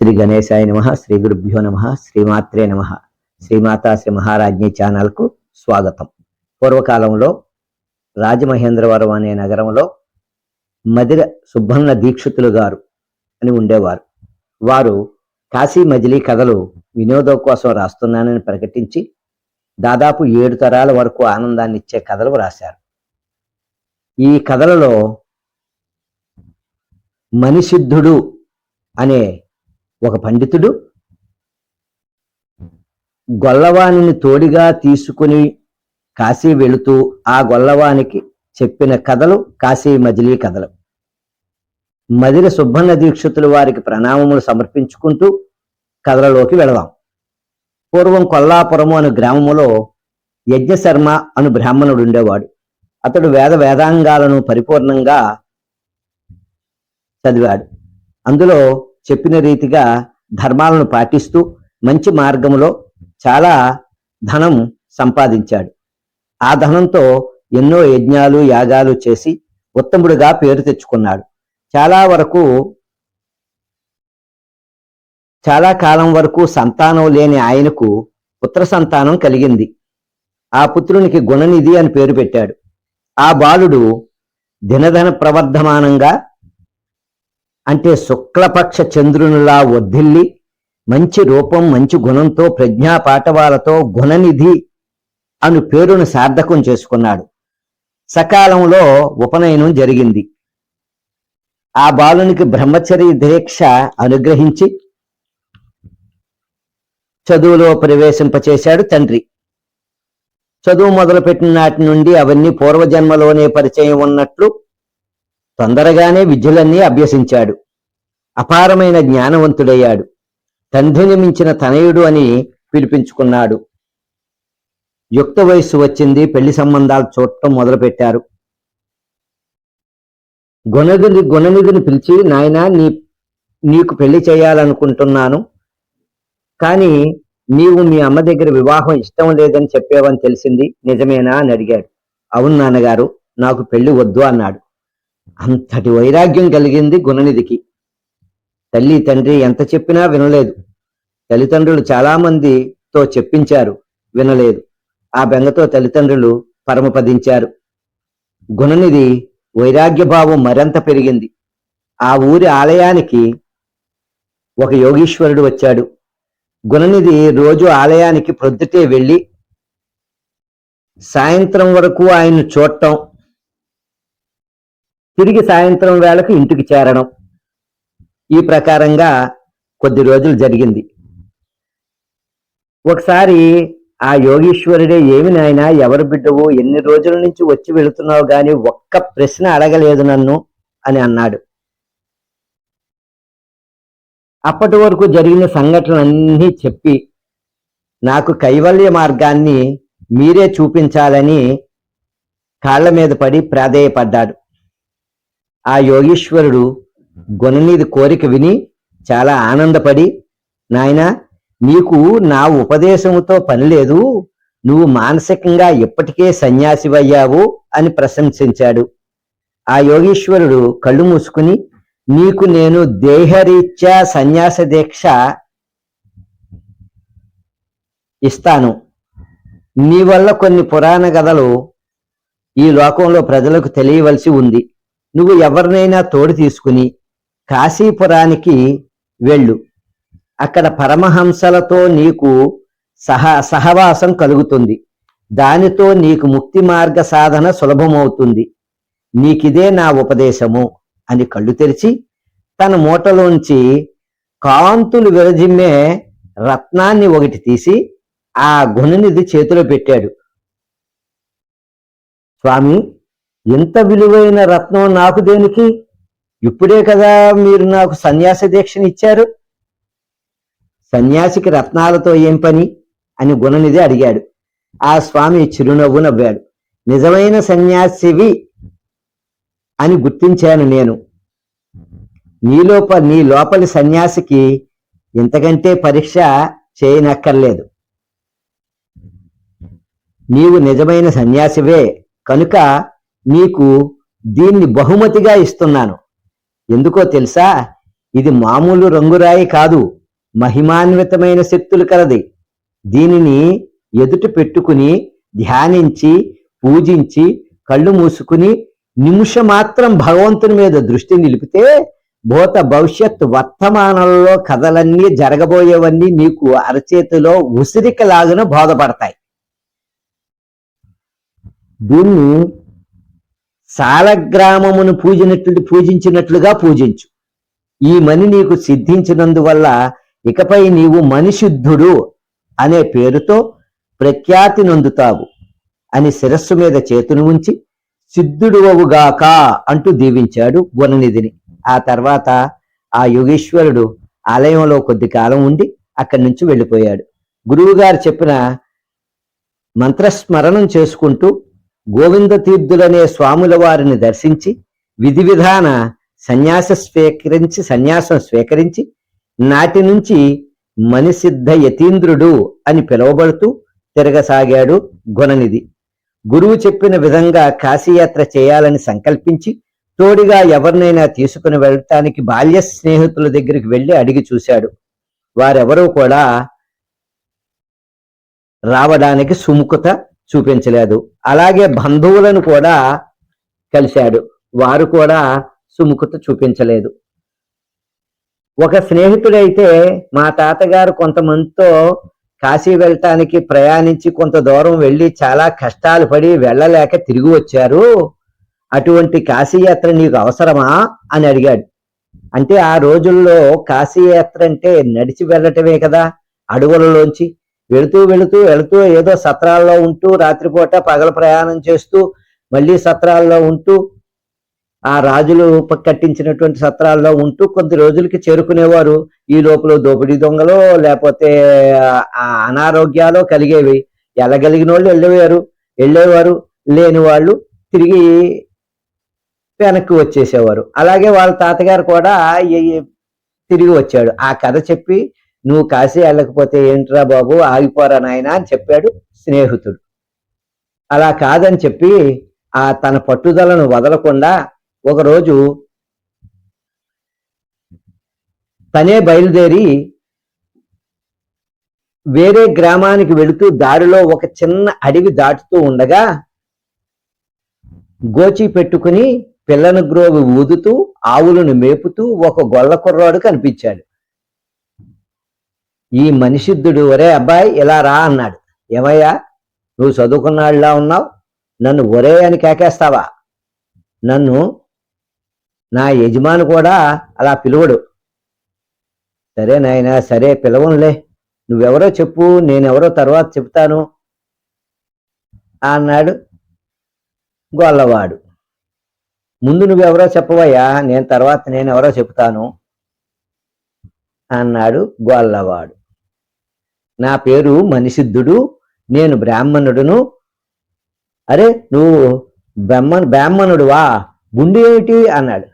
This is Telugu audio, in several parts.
శ్రీ గణేశాయ నమ శ్రీ గురుభ్యో నమ శ్రీమాత్రే నమ. శ్రీమాతా శ్రీ మహారాజ్ఞి ఛానల్కు స్వాగతం. పూర్వకాలంలో రాజమహేంద్రవరం అనే నగరంలో మదిర సుబ్బన్న దీక్షితులు గారు అని ఉండేవారు. వారు కాశీ మజిలీ కథలు వినోదం కోసం రాస్తున్నానని ప్రకటించి దాదాపు ఏడు తరాల వరకు ఆనందాన్ని ఇచ్చే కథలు రాశారు ఈ కథలలో మనిసిద్ధుడు అనే ఒక పండితుడు గొల్లవాణిని తోడిగా తీసుకుని కాశీ వెళుతూ ఆ గొల్లవానికి చెప్పిన కథలు కాశీ మజిలీ కథలు. మదిర సుబ్బన్న దీక్షితులు వారికి ప్రణామములు సమర్పించుకుంటూ కథలలోకి వెళదాం. పూర్వం కొల్లాపురము అను గ్రామములో యజ్ఞశర్మ అను బ్రాహ్మణుడు ఉండేవాడు. అతడు వేద వేదాంగాలను పరిపూర్ణంగా చదివాడు. అందులో చెప్పిన రీతిగా ధర్మాలను పాటిస్తూ మంచి మార్గంలో చాలా ధనం సంపాదించాడు. ఆ ధనంతో ఎన్నో యజ్ఞాలు యాగాలు చేసి ఉత్తముడిగా పేరు తెచ్చుకున్నాడు. చాలా వరకు చాలా కాలం వరకు సంతానం లేని ఆయనకు పుత్ర సంతానం కలిగింది. ఆ పుత్రునికి గుణనిధి అని పేరు పెట్టాడు. ఆ బాలుడు దినధన ప్రవర్ధమానంగా అంటే శుక్లపక్ష చంద్రునిలా వర్ధిల్లి మంచి రూపం మంచి గుణంతో ప్రజ్ఞా పాఠవాలతో గుణనిధి అను పేరును సార్థకం చేసుకున్నాడు. సకాలంలో ఉపనయనం జరిగింది. ఆ బాలునికి బ్రహ్మచర్య దీక్ష అనుగ్రహించి చదువులో ప్రవేశింపచేశాడు తండ్రి. చదువు మొదలుపెట్టిన నాటి నుండి అవన్నీ పూర్వజన్మలోనే పరిచయం ఉన్నట్లు తొందరగానే విద్యలన్నీ అభ్యసించాడు. అపారమైన జ్ఞానవంతుడయ్యాడు. తండ్రిని మించిన తనయుడు అని పిలిపించుకున్నాడు. యుక్త వయస్సు వచ్చింది పెళ్ళి సంబంధాలు చూడటం మొదలుపెట్టారు. గుణనిధిని గుణనిధిని పిలిచి నాయన నీ నీకు పెళ్ళి చేయాలనుకుంటున్నాను. కానీ నీవు మీ అమ్మ దగ్గర వివాహం ఇష్టం లేదని చెప్పేవని తెలిసింది. నిజమేనా? అని అడిగాడు. అవును నాన్నగారు. నాకు పెళ్ళి వద్దు అన్నాడు. అంతటి వైరాగ్యం కలిగింది గుణనిధికి. తల్లి తండ్రి ఎంత చెప్పినా వినలేదు. తల్లిదండ్రులు చాలామందితో చెప్పించారు వినలేదు. ఆ బెంగతో తల్లిదండ్రులు పరమపదించారు. గుణనిధి వైరాగ్యభావం మరింత పెరిగింది. ఆ ఊరి ఆలయానికి ఒక యోగీశ్వరుడు వచ్చాడు. గుణనిధి రోజు ఆలయానికి ప్రొద్దుటే వెళ్ళి సాయంత్రం వరకు ఆయన్ను చూడటం తిరిగి సాయంత్రం వేళకు ఇంటికి చేరడం. ఈ ప్రకారంగా కొద్ది రోజులు జరిగింది. ఒకసారి ఆ యోగీశ్వరుడే ఏమి నాయనా ఎవరు బిడ్డవు? ఎన్ని రోజుల నుంచి వచ్చి వెళుతున్నావు గాని ఒక్క ప్రశ్న అడగలేదు నన్ను అని అన్నాడు. అప్పటి వరకు జరిగిన సంఘటనలన్నీ చెప్పి నాకు కైవల్య మార్గాన్ని మీరే చూపించాలని కాళ్ళ మీద పడి ప్రాధేయపడ్డాడు. ఆ యోగీశ్వరుడు గుణనీది కోరిక విని చాలా ఆనందపడి నాయనా నీకు నా ఉపదేశముతో పని లేదు. నువ్వు మానసికంగా ఇప్పటికే సన్యాసివయ్యావు అని ప్రశంసించాడు. ఆ యోగీశ్వరుడు కళ్ళు మూసుకుని నీకు నేను దేహరీత్యా సన్యాస దీక్ష ఇస్తాను. నీ వల్ల కొన్ని పురాణ కథలు ఈ లోకంలో ప్రజలకు తెలియవలసి ఉంది. నువ్వు ఎవరినైనా తోడు తీసుకుని కాశీపురానికి వెళ్ళు. అక్కడ పరమహంసలతో నీకు సహ సహవాసం కలుగుతుంది. దానితో నీకు ముక్తి మార్గ సాధన సులభమవుతుంది. నీకిదే నా ఉపదేశము అని కళ్ళు తెరిచి తన మూటలోంచి కాంతులు విరజిమ్మే రత్నాన్ని ఒకటి తీసి ఆ గుణనిధి చేతిలో పెట్టాడు. స్వామి ఇంత విలువైన రత్నం నాకు దేనికి? ఇప్పుడే కదా మీరు నాకు సన్యాస దీక్షని ఇచ్చారు. సన్యాసికి రత్నాలతో ఏం పని? అని గుణనిధి అడిగాడు. ఆ స్వామి చిరునవ్వు నవ్వాడు. నిజమైన సన్యాసివి అని గుర్తించాను నేను. నీలోప నీ లోపలి సన్యాసికి ఇంతకంటే పరీక్ష చేయనక్కర్లేదు. నీవు నిజమైన సన్యాసివే. కనుక నీకు దీన్ని బహుమతిగా ఇస్తున్నాను. ఎందుకో తెలుసా? ఇది మామూలు రంగురాయి కాదు మహిమాన్వితమైన శక్తులు కలది. దీనిని ఎదుట పెట్టుకుని ధ్యానించి పూజించి కళ్ళు మూసుకుని నిమిషమాత్రం భగవంతుని మీద దృష్టి నిలిపితే భూత భవిష్యత్ వర్తమానంలో కథలన్నీ జరగబోయేవన్నీ నీకు అరచేతిలో ఉసిరికలాగున బోధపడతాయి. దీన్ని సాలగ్రామమును పూజినట్లు పూజించినట్లుగా పూజించు. ఈ మని నీకు సిద్ధించినందువల్ల ఇకపై నీవు మనిషుద్ధుడు అనే పేరుతో ప్రఖ్యాతి నొందుతావు అని శిరస్సు మీద చేతును ఉంచి సిద్ధుడువవుగాక అంటూ దీవించాడు గుణనిధిని ఆ తర్వాత ఆ యోగేశ్వరుడు ఆలయంలో కొద్ది కాలం ఉండి అక్కడి నుంచి వెళ్ళిపోయాడు. గురువు గారు చెప్పిన మంత్రస్మరణం చేసుకుంటూ గోవింద తీర్థులనే స్వాముల వారిని దర్శించి విధి విధాన సన్యాస స్వీకరించి సన్యాసం స్వీకరించి నాటి నుంచి మనిసిద్ధ యతీంద్రుడు అని పిలువబడుతూ తిరగసాగాడు గుణనిధి గురువు చెప్పిన విధంగా కాశీయాత్ర చేయాలని సంకల్పించి తోడిగా ఎవరినైనా తీసుకుని వెళ్ళటానికి బాల్య స్నేహితుల దగ్గరికి వెళ్ళి అడిగి చూశాడు. వారెవరూ కూడా రావడానికి సుముఖత చూపించలేదు. అలాగే బంధువులను కూడా కలిశాడు. వారు కూడా సుముఖత చూపించలేదు. ఒక స్నేహితుడైతే మా తాతగారు కొంతమందితో కాశీ వెళ్ళటానికి ప్రయాణించి కొంత దూరం వెళ్ళి చాలా కష్టాలు పడి వెళ్ళలేక తిరిగి వచ్చారు. అటువంటి కాశీయాత్ర నీకు అవసరమా? అని అడిగాడు. అంటే ఆ రోజుల్లో కాశీయాత్ర అంటే నడిచి వెళ్ళటమే కదా. అడవులలోంచి వెళుతూ వెళుతూ వెళుతూ ఏదో సత్రాల్లో ఉంటూ రాత్రిపూట పగల ప్రయాణం చేస్తూ మళ్ళీ సత్రాల్లో ఉంటూ ఆ రాజులు కట్టించినటువంటి సత్రాల్లో ఉంటూ కొద్ది రోజులకి చేరుకునేవారు. ఈ లోపల దోపిడీ దొంగలు లేకపోతే అనారోగ్యాలు కలిగేవి. వెళ్ళగలిగిన వాళ్ళు వెళ్ళేవారు. వెళ్ళేవారు. లేని వాళ్ళు తిరిగి వెనక్కి వచ్చేసేవారు. అలాగే వాళ్ళ తాతగారు కూడా తిరిగి వచ్చాడు. ఆ కథ చెప్పి నువ్వు కాశీ వెళ్ళకపోతే ఏంట్రా బాబు? ఆగిపోరా నాయనా అని చెప్పాడు స్నేహితుడు. అలా కాదని చెప్పి ఆ తన పట్టుదలను వదలకుండా ఒకరోజు తనే బయలుదేరి వేరే గ్రామానికి వెళుతూ దారిలో ఒక చిన్న అడవి దాటుతూ ఉండగా గోచి పెట్టుకుని పిల్లను గ్రోవి ఊదుతూ ఆవులను మేపుతూ ఒక గొల్ల కుర్రాడు కనిపించాడు. ఈ మనిషిద్దుడు ఒరే అబ్బాయి ఇలా రా అన్నాడు. ఏమయ్యా నువ్వు చదువుకున్నాడులా ఉన్నావు? నన్ను ఒరే అని కేకేస్తావా? నన్ను నా యజమాని కూడా అలా పిలువడు. సరే నాయనా సరే పిలవంలే. నువ్వెవరో చెప్పు నేనెవరో తర్వాత చెప్తాను అన్నాడు గొల్లవాడు. ముందు నువ్వెవరో చెప్పవయ్యా నేను తర్వాత నేనెవరో చెప్తాను అన్నాడు గొల్లవాడు. నా పేరు మనిషిద్ధుడు నేను బ్రాహ్మణుడును. అరే నువ్వు బ్రహ్మ బ్రాహ్మణుడువా? గుండె ఏమిటి? అన్నాడు.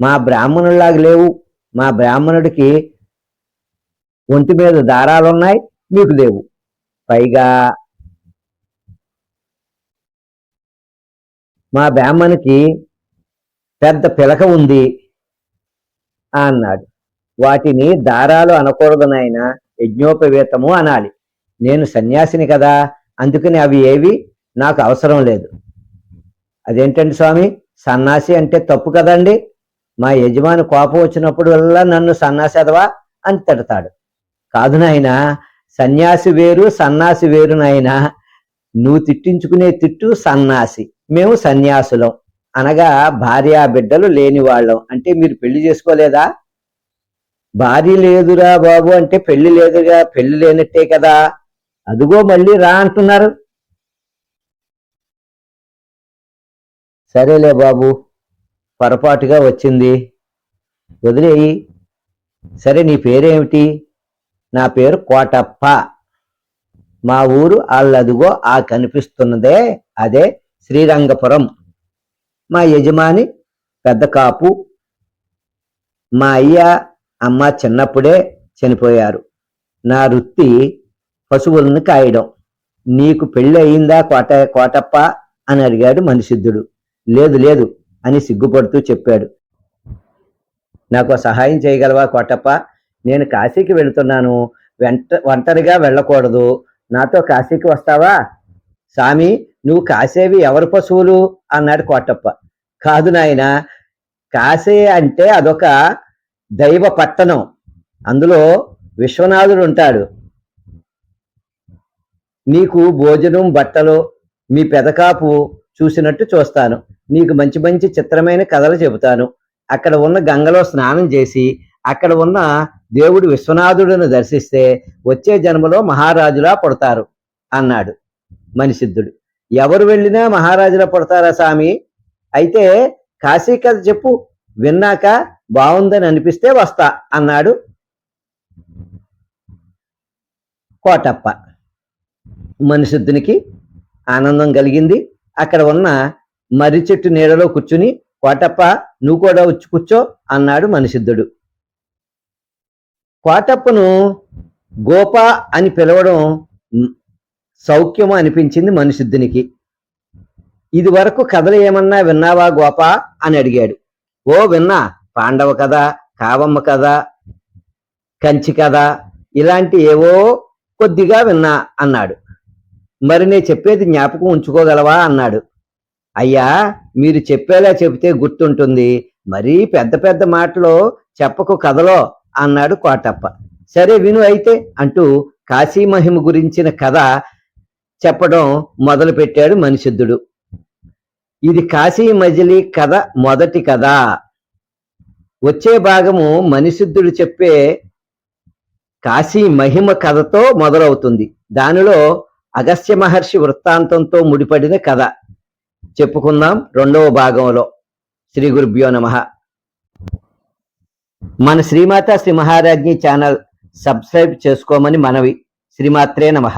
మా బ్రాహ్మణుల్లాగా లేవు. మా బ్రాహ్మణుడికి ఒంటి మీద దారాలు ఉన్నాయి నీకు లేవు. పైగా మా బ్రాహ్మణుకి పెద్ద పిలక ఉంది అన్నాడు. వాటిని దారాలు అనకూడదు నాయన. యజ్ఞోపవేతము అనాలి. నేను సన్యాసిని కదా అందుకని అవి ఏవి? నాకు అవసరం లేదు. అదేంటండి స్వామి? సన్నాసి అంటే తప్పు కదండి. మా యజమాని కోపం వచ్చినప్పుడల్లా నన్ను సన్నాసి అదవా? అని తిడతాడు. కాదు నాయన సన్యాసి వేరు సన్నాసి వేరు నాయన. నువ్వు తిట్టించుకునే తిట్టు సన్నాసి. మేము సన్యాసులం. అనగా భార్య బిడ్డలు లేని వాళ్ళం అంటే మీరు పెళ్ళి చేసుకోలేదా? భార్య లేదురా బాబు అంటే పెళ్ళి లేదుగా పెళ్ళి లేనట్టే కదా. అదిగో మళ్ళీ రా అంటున్నారు. సరేలే బాబు పొరపాటుగా వచ్చింది. వదిలేయి. సరే నీ పేరేమిటి? నా పేరు కోటప్ప. మా ఊరు అల్లదిగో ఆ కనిపిస్తున్నదే అదే శ్రీరంగపురం. మా యజమాని పెద్ద కాపు. మా అయ్య అమ్మ చిన్నప్పుడే చనిపోయారు. నా వృత్తి పశువులను కాయడం. నీకు పెళ్ళి అయిందా కోట కోటప్ప అని అడిగాడు మనిషిద్ధుడు లేదు లేదు అని సిగ్గుపడుతూ చెప్పాడు. నాకు సహాయం చేయగలవా కోటప్ప? నేను కాశీకి వెళుతున్నాను. వెంట ఒంటరిగా వెళ్ళకూడదు. నాతో కాశీకి వస్తావా? స్వామి నువ్వు కాసేవి ఎవరి పశువులు? అన్నాడు కోటప్ప. కాదు నాయన కాశీ అంటే అదొక దైవ పట్టణం. అందులో విశ్వనాథుడు ఉంటాడు. నీకు భోజనం బట్టలు మీ పెదకాపు చూసినట్టు చూస్తాను. నీకు మంచి మంచి చిత్రమైన కథలు చెబుతాను. అక్కడ ఉన్న గంగలో స్నానం చేసి అక్కడ ఉన్న దేవుడు విశ్వనాథుడిని దర్శిస్తే వచ్చే జన్మలో మహారాజులా పుడతారు అన్నాడు మనిసిద్ధుడు ఎవరు వెళ్ళినా మహారాజులా పుడతారా స్వామి? అయితే కాశీ కథ చెప్పు. విన్నాక బాగుందని అనిపిస్తే వస్తా అన్నాడు కోటప్ప. మనిషిద్దునికి ఆనందం కలిగింది. అక్కడ ఉన్న మర్రి చెట్టు నీడలో కూర్చుని కోటప్ప నువ్వు కూడా వచ్చి కూర్చో అన్నాడు మనిషిద్ధుడు కోటప్పను గోప అని పిలవడం సౌఖ్యము అనిపించింది మనిషిద్ధునికి ఇది వరకు కథలు ఏమన్నా విన్నావా గోప? అని అడిగాడు. ఓ విన్నా. పాండవ కథ కావమ్మ కథ కంచి కథ ఇలాంటి ఏవో కొద్దిగా విన్నా అన్నాడు. మరి నేను చెప్పేది జ్ఞాపకం ఉంచుకోగలవా అన్నాడు. అయ్యా మీరు చెప్పేలా చెబితే గుర్తుంటుంది. మరీ పెద్ద పెద్ద మాటలో చెప్పకు కథలో అన్నాడు కోటప్ప. సరే విను అయితే అంటూ కాశీ మహిమ గురించిన కథ చెప్పడం మొదలుపెట్టాడు మనిషిద్దుడు మనిషిద్ధుడు. ఇది కాశీ మజిలీ కథ మొదటి కథ. వచ్చే భాగము మనిషిద్ధుడు చెప్పే కాశీ మహిమ కథతో మొదలవుతుంది. దానిలో అగస్త్య మహర్షి వృత్తాంతంతో ముడిపడిన కథ. చెప్పుకుందాం రెండవ భాగంలో. శ్రీ గురుభ్యో నమ. మన శ్రీమాత శ్రీ మహారాజ్ఞి ఛానల్ సబ్స్క్రైబ్ చేసుకోమని మనవి. శ్రీమాత్రే నమః.